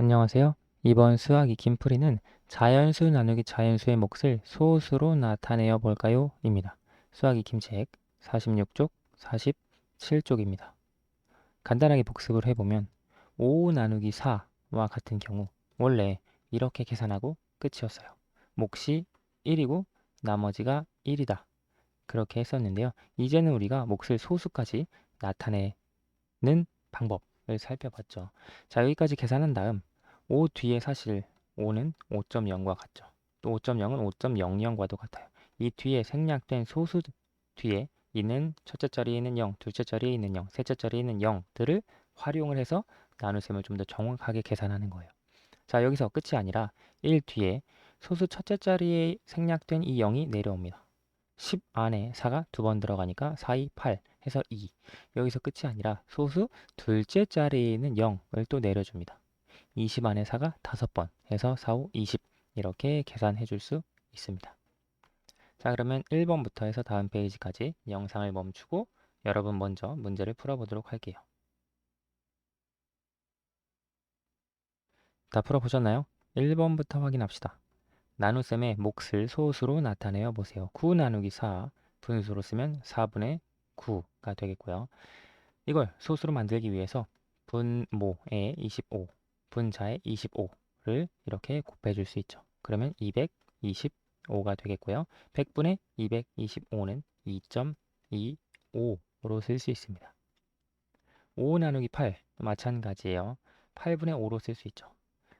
안녕하세요. 이번 수학 익힘풀이는 자연수 나누기 자연수의 몫을 소수로 나타내어 볼까요? 입니다. 수학 익힘 책 46쪽, 47쪽입니다. 간단하게 복습을 해보면 5 나누기 4와 같은 경우 원래 이렇게 계산하고 끝이었어요. 몫이 1이고 나머지가 1이다. 그렇게 했었는데요. 이제는 우리가 몫을 소수까지 나타내는 방법을 살펴봤죠. 자, 여기까지 계산한 다음 5 뒤에 사실 5는 5.0과 같죠. 또 5.0은 5.00과도 같아요. 이 뒤에 생략된 소수 뒤에 있는 첫째 자리에 있는 0, 둘째 자리에 있는 0, 셋째 자리에 있는 0들을 활용을 해서 나눗셈을 좀 더 정확하게 계산하는 거예요. 자, 여기서 끝이 아니라 1 뒤에 소수 첫째 자리에 생략된 이 0이 내려옵니다. 10 안에 4가 두 번 들어가니까 4, 2, 8 해서 2. 여기서 끝이 아니라 소수 둘째 자리에 있는 0을 또 내려줍니다. 20 안에 4가 다섯 번 해서 4, 5, 20 이렇게 계산해 줄 수 있습니다. 자 그러면 1번부터 해서 다음 페이지까지 영상을 멈추고 여러분 먼저 문제를 풀어보도록 할게요. 다 풀어보셨나요? 1번부터 확인합시다. 나눗셈의 몫을 소수로 나타내어 보세요. 9 나누기 4 분수로 쓰면 4분의 9가 되겠고요. 이걸 소수로 만들기 위해서 분모에 25, 분자에 25를 이렇게 곱해 줄 수 있죠. 그러면 225가 되겠고요. 100분의 225는 2.25로 쓸 수 있습니다. 5 나누기 8 마찬가지예요. 8분의 5로 쓸 수 있죠.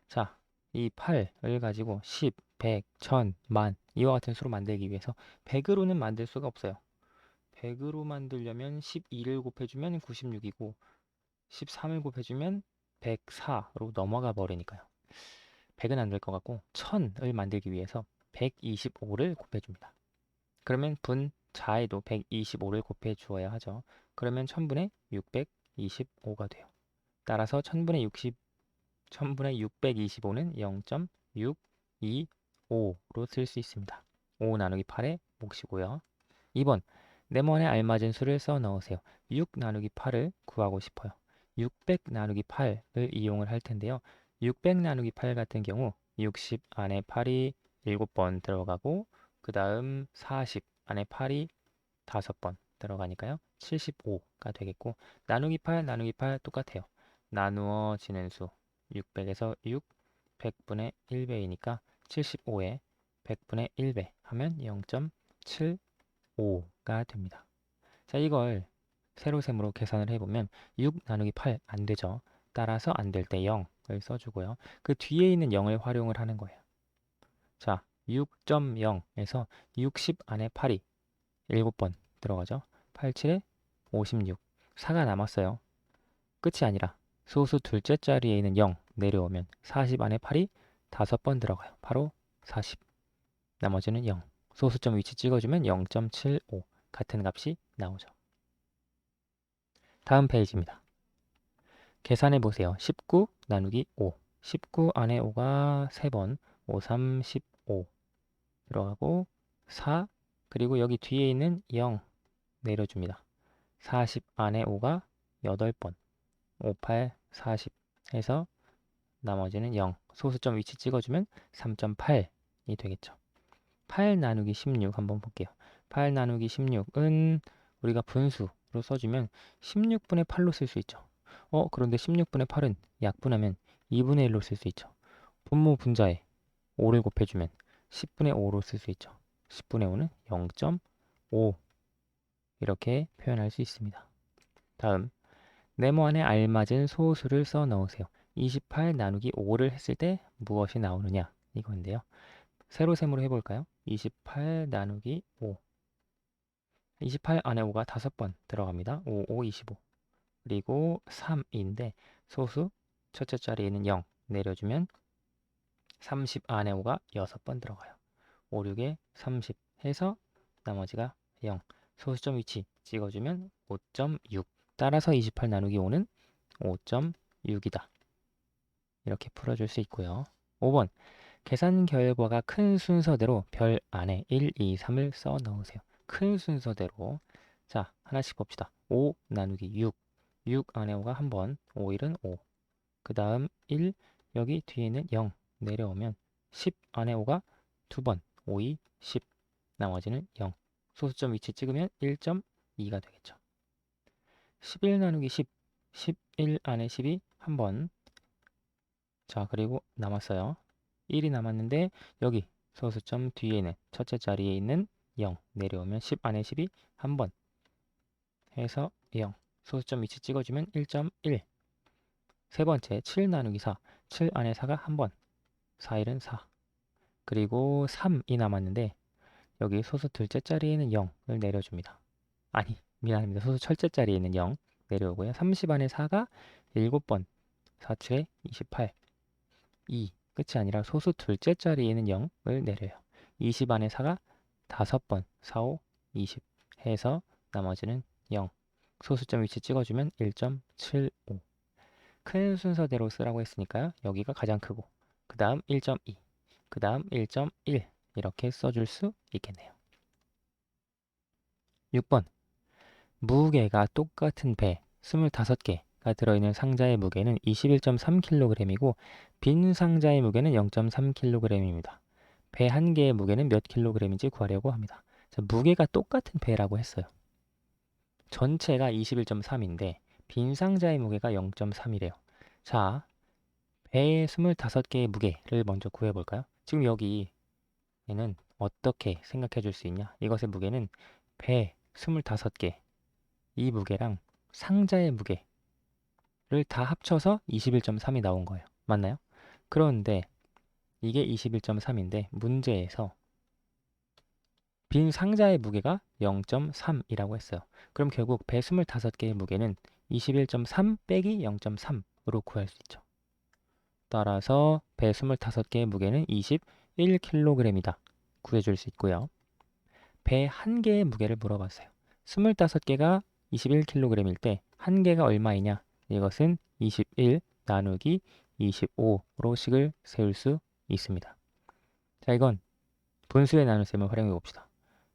자, 이 8을 가지고 10, 100, 1000, 만 이와 같은 수로 만들기 위해서 100으로는 만들 수가 없어요. 100으로 만들려면 12를 곱해주면 96이고 13을 곱해주면 104로 넘어가 버리니까요. 100은 안 될 것 같고 1000을 만들기 위해서 125를 곱해줍니다. 그러면 분자에도 125를 곱해 주어야 하죠. 그러면 1000분의 625가 돼요. 따라서 1000분의 60 1000분의 625는 0.625로 쓸 수 있습니다. 5 나누기 8의 몫이고요. 2번 네모안에 알맞은 수를 써 넣으세요. 6 나누기 8을 구하고 싶어요. 600 나누기 8을 이용을 할 텐데요. 600 나누기 8 같은 경우 60 안에 8이 7번 들어가고 그 다음 40 안에 8이 5번 들어가니까요. 75가 되겠고 나누기 8 나누기 8 똑같아요. 나누어지는 수 600에서 6 100분의 1배이니까 75에 100분의 1배 하면 0.75가 됩니다. 자 이걸 세로셈으로 계산을 해보면 6 나누기 8 안 되죠. 따라서 안 될 때 0을 써주고요. 그 뒤에 있는 0을 활용을 하는 거예요. 자, 6.0에서 60 안에 8이 7번 들어가죠. 87에 56. 4가 남았어요. 끝이 아니라 소수 둘째 자리에 있는 0 내려오면 40 안에 8이 5번 들어가요. 바로 40. 나머지는 0. 소수점 위치 찍어주면 0.75 같은 값이 나오죠. 다음 페이지입니다. 계산해 보세요. 19 나누기 5. 19 안에 5가 3번, 5, 3, 15 들어가고 4 그리고 여기 뒤에 있는 0 내려줍니다. 40 안에 5가 8번, 5, 8, 40 해서 나머지는 0. 소수점 위치 찍어주면 3.8이 되겠죠. 8 나누기 16 한번 볼게요. 8 나누기 16은 우리가 분수 로 써주면 16분의 8로 쓸 수 있죠. 어, 그런데 16분의 8은 약분하면 2분의 1로 쓸 수 있죠. 분모 분자에 5를 곱해주면 10분의 5로 쓸 수 있죠. 10분의 5는 0.5 이렇게 표현할 수 있습니다. 다음 네모 안에 알맞은 소수를 써 넣으세요. 28 나누기 5를 했을 때 무엇이 나오느냐 이건데요. 세로셈으로 해볼까요? 28 나누기 5 28 안에 5가 5번 들어갑니다. 5, 5, 25. 그리고 3인데 소수 첫째 자리에는 0 내려주면 30 안에 5가 6번 들어가요. 5, 6에 30 해서 나머지가 0. 소수점 위치 찍어주면 5.6. 따라서 28 나누기 5는 5.6이다. 이렇게 풀어줄 수 있고요. 5번 계산 결과가 큰 순서대로 별 안에 1, 2, 3을 써 넣으세요. 큰 순서대로 자 하나씩 봅시다. 5 나누기 6 6 안에 5가 한번 5, 1은 5. 그 다음 1, 여기 뒤에는 0 내려오면 10 안에 5가 두 번, 5, 2, 10. 나머지는 0. 소수점 위치 찍으면 1.2가 되겠죠. 11 나누기 10. 11 안에 10이 한 번. 자, 그리고 남았어요. 1이 남았는데 여기 소수점 뒤에는 첫째 자리에 있는 0 내려오면 10 안에 10이 한 번. 해서 0. 소수점 위치 찍어주면 1.1. 세 번째 7 나누기 4. 7 안에 4가 한 번. 4, 1은 4. 그리고 3이 남았는데 여기 소수 둘째 자리에는 0을 내려줍니다. 아니 미안합니다. 소수 첫째 자리에는 0 내려오고요. 30 안에 4가 7번 4초에 28 2 끝이 아니라 소수 둘째 자리에는 0을 내려요. 20 안에 4가 5번 4, 5, 20 해서 나머지는 0 소수점 위치 찍어주면 1.75 큰 순서대로 쓰라고 했으니까요. 여기가 가장 크고 그 다음 1.2 그 다음 1.1 이렇게 써줄 수 있겠네요. 6번 무게가 똑같은 배 25개가 들어있는 상자의 무게는 21.3kg이고 빈 상자의 무게는 0.3kg입니다. 배 한 개의 무게는 몇 kg인지 구하려고 합니다. 자, 무게가 똑같은 배라고 했어요. 전체가 21.3인데 빈 상자의 무게가 0.3이래요. 자, 배 25개의 무게를 먼저 구해볼까요? 지금 여기에는 어떻게 생각해 줄 수 있냐? 이것의 무게는 배 25개 이 무게랑 상자의 무게를 다 합쳐서 21.3이 나온 거예요. 맞나요? 그런데 이게 21.3인데 문제에서 빈 상자의 무게가 0.3이라고 했어요. 그럼 결국 배 25개의 무게는 21.3 빼기 0.3으로 구할 수 있죠. 따라서 배 25개의 무게는 21kg이다. 구해줄 수 있고요. 배한 개의 무게를 물어봤어요. 25개가 21kg일 때한 개가 얼마이냐? 이것은 21 나누기 25로 식을 세울 수 있습니다. 자, 이건 분수의 나눗셈을 활용해 봅시다.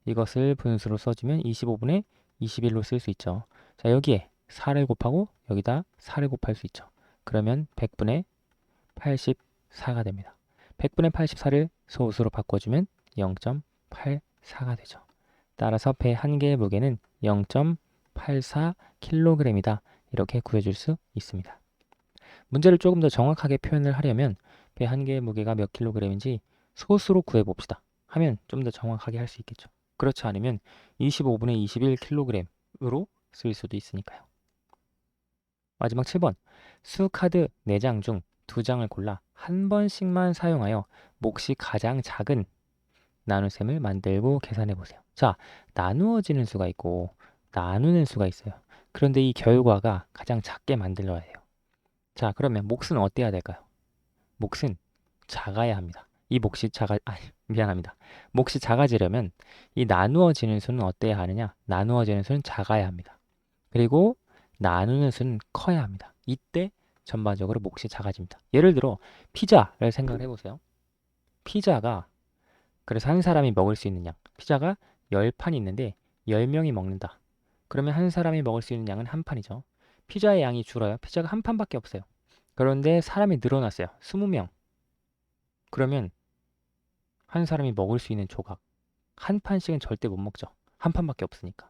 이것을 분수로 써주면 25분의 21로 쓸 수 있죠. 자, 여기에 4를 곱하고 여기다 4를 곱할 수 있죠. 그러면 100분의 84가 됩니다. 100분의 84를 소수로 바꿔주면 0.84가 되죠. 따라서 배 한 개의 무게는 0.84kg이다. 이렇게 구해줄 수 있습니다. 문제를 조금 더 정확하게 표현을 하려면 배 한 개의 무게가 몇 킬로그램인지 소수로 구해봅시다. 하면 좀 더 정확하게 할 수 있겠죠. 그렇지 않으면 25분의 21kg으로 쓸 수도 있으니까요. 마지막 7번. 수 카드 4장 중 2장을 골라 한 번씩만 사용하여 몫이 가장 작은 나눗셈을 만들고 계산해 보세요. 자, 나누어지는 수가 있고 나누는 수가 있어요. 그런데 이 결과가 가장 작게 만들어야 해요. 자, 그러면 몫은 어때야 될까요? 몫은 작아야 합니다. 이 몫이 작아, 아, 미안합니다. 몫이 작아지려면 이 나누어지는 수는 어때야 하느냐? 나누어지는 수는 작아야 합니다. 그리고 나누는 수는 커야 합니다. 이때 전반적으로 몫이 작아집니다. 예를 들어 피자를 생각을 해보세요. 피자가 그래서 한 사람이 먹을 수 있는 양 피자가 10판이 있는데 10명이 먹는다. 그러면 한 사람이 먹을 수 있는 양은 한 판이죠. 피자의 양이 줄어요. 피자가 한 판밖에 없어요. 그런데 사람이 늘어났어요. 20명. 그러면 한 사람이 먹을 수 있는 조각 한 판씩은 절대 못 먹죠. 한 판밖에 없으니까.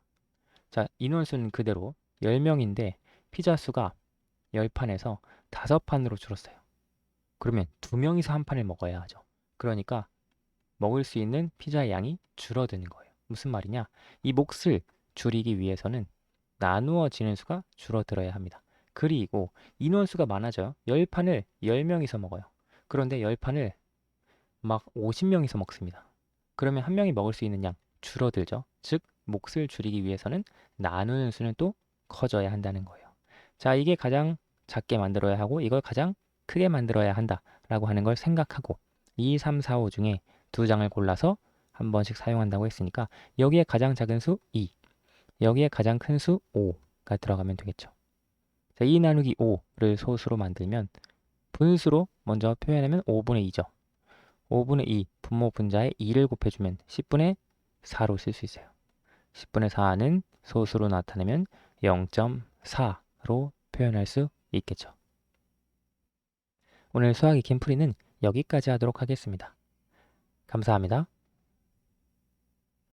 자, 인원수는 그대로 10명인데 피자 수가 10판에서 5판으로 줄었어요. 그러면 2명이서 한 판을 먹어야 하죠. 그러니까 먹을 수 있는 피자의 양이 줄어드는 거예요. 무슨 말이냐? 이 몫을 줄이기 위해서는 나누어지는 수가 줄어들어야 합니다. 그리고 인원수가 많아져요. 10판을 10명이서 먹어요. 그런데 10판을 막 50명이서 먹습니다. 그러면 한 명이 먹을 수 있는 양 줄어들죠. 즉 몫을 줄이기 위해서는 나누는 수는 또 커져야 한다는 거예요. 자, 이게 가장 작게 만들어야 하고 이걸 가장 크게 만들어야 한다라고 하는 걸 생각하고 2, 3, 4, 5 중에 두 장을 골라서 한 번씩 사용한다고 했으니까 여기에 가장 작은 수 2, 여기에 가장 큰 수 5가 들어가면 되겠죠. 자, 2 나누기 5를 소수로 만들면 분수로 먼저 표현하면 5분의 2죠. 5분의 2 분모 분자에 2를 곱해주면 10분의 4로 쓸 수 있어요. 10분의 4는 소수로 나타내면 0.4로 표현할 수 있겠죠. 오늘 수학 익힌 풀이는 여기까지 하도록 하겠습니다. 감사합니다.